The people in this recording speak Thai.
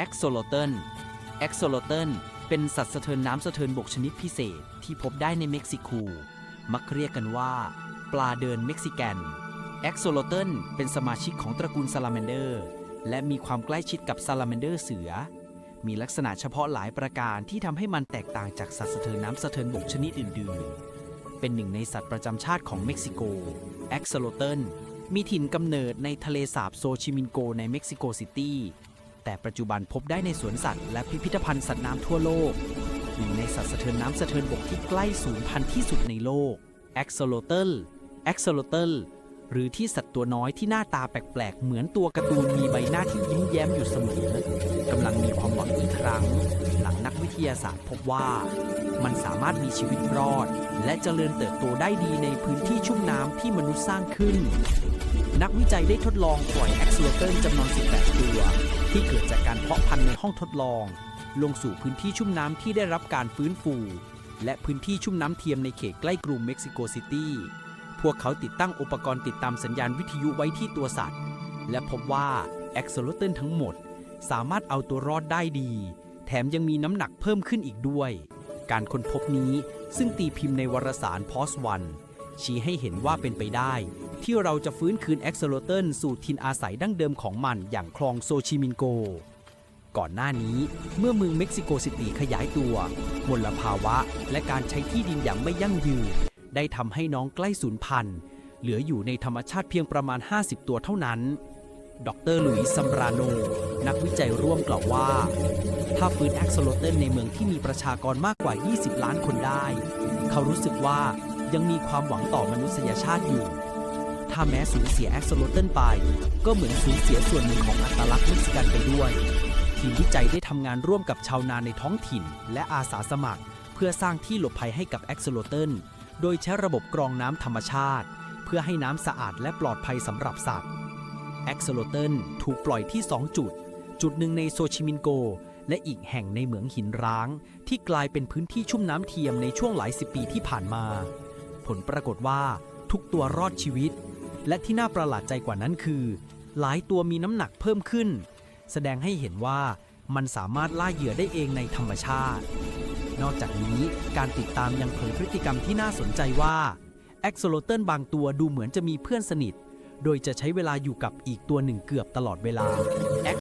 แอ็กโซโลเทนแอ็กโซโลเทนเป็นสัตว์สะเทินน้ำสะเทินบกชนิดพิเศษที่พบได้ในเม็กซิโก มักเรียกกันว่า ปลาเดินเม็กซิกันแอ็กโซโลเทนเป็นสมาชิกของตระกูลซาลาแมนเดอร์ และมีความใกล้ชิดกับซาลาแมนเดอร์เสือ มีลักษณะเฉพาะหลายประการที่ทำให้มันแตกต่างจากสัตว์สะเทินน้ำสะเทินบกชนิดอื่นๆ เป็นหนึ่งในสัตว์ประจำชาติของเม็กซิโกแอ็กโซโลเทนมีถิ่นกำเนิดในทะเลสาบโซชิมินโกในเม็กซิโกซิตี้ แต่ปัจจุบันพบได้ในสวนสัตว์และพิพิธภัณฑ์สัตว์น้ำทั่วโลก หนึ่งในสัตว์สะเทินน้ำสะเทินบกที่ใกล้สูญพันธุ์ที่สุดในโลก Axolotl Axolotl หรือที่สัตว์ตัวน้อยที่หน้าตาแปลกๆ เหมือนตัวการ์ตูนมีใบหน้าที่ยิ้มแย้มอยู่เสมอกำลังมีความหวังอีกครั้ง ทยาศาสตร์พบว่า มันสามารถมีชีวิตรอด และเจริญเติบโตได้ดีในพื้นที่ชุ่มน้ำที่มนุษย์สร้างขึ้น นักวิจัยได้ทดลองปล่อยแอ็กซ์โลเทนจำนวน 18 ตัว ที่เกิดจากการเพาะพันธุ์ในห้องทดลอง ลงสู่พื้นที่ชุ่มน้ำที่ได้รับการฟื้นฟู และพื้นที่ชุ่มน้ำเทียมในเขตใกล้กรุงเม็กซิโกซิตี้พวกเขาติดตั้งอุปกรณ์ติดตามสัญญาณวิทยุไว้ที่ตัวสัตว์ และพบว่าแอ็กซ์โลเทนทั้งหมด สามารถเอาตัวรอดได้ดี แถมยังมีน้ำหนักเพิ่มขึ้นอีกด้วย การค้นพบนี้ซึ่งตีพิมพ์ในวารสารพอสวันชี้ให้เห็นว่าเป็นไปได้ ที่เราจะฟื้นคืนแอ็กซโลเทนสู่ทินอาศัยดั้งเดิมของมันอย่างคลองโซชิมินโก ก่อนหน้านี้เมื่อเมืองเม็กซิโกซิตีขยายตัว มลภาวะและการใช้ที่ดินอย่างไม่ยั่งยืน ได้ทำให้น้องใกล้สูญพันธุ์ เหลืออยู่ในธรรมชาติเพียงประมาณ 50 ตัวเท่านั้น ดรลุยส์ซัมราโน นักวิจัยร่วมกล่าวว่า ถ้าฟื้นแอ็กโซโลเทนในเมืองที่มีประชากรมากกว่า 20 ล้านคนได้ เขารู้สึกว่ายังมีความหวังต่อมนุษยชาติอยู่ ถ้าแม้สูญเสียแอ็กโซโลเทนไป ก็เหมือนสูญเสียส่วนหนึ่งของอัตลักษณ์เม็กซิกันไปด้วย ทีมวิจัยได้ทำงานร่วมกับชาวนาในท้องถิ่น และอาสาสมัคร เพื่อสร้างที่หลบภัยให้กับแอ็กโซโลเทนโดยใช้ระบบกรองน้ำธรรมชาติ เพื่อให้น้ำสะอาดและปลอดภัยสำหรับสัตว์ แอ็กโซโลเทนถูกปล่อยที่ 2 จุด จุดหนึ่งในโซชิมินโก และอีกแห่งในเหมืองหินร้าง ที่กลายเป็นพื้นที่ชุ่มน้ำเทียมในช่วงหลายสิบปีที่ผ่านมา ผลปรากฏว่าทุกตัวรอดชีวิต และที่น่าประหลาดใจกว่านั้นคือ หลายตัวมีน้ำหนักเพิ่มขึ้น แสดงให้เห็นว่ามันสามารถล่าเหยื่อได้เองในธรรมชาติ นอกจากนี้การติดตามยังเผยพฤติกรรมที่น่าสนใจว่าแอ็กโซโลเทนบางตัวดูเหมือนจะมีเพื่อนสนิท โดยจะใช้เวลาอยู่กับอีกตัวหนึ่งเกือบตลอดเวลา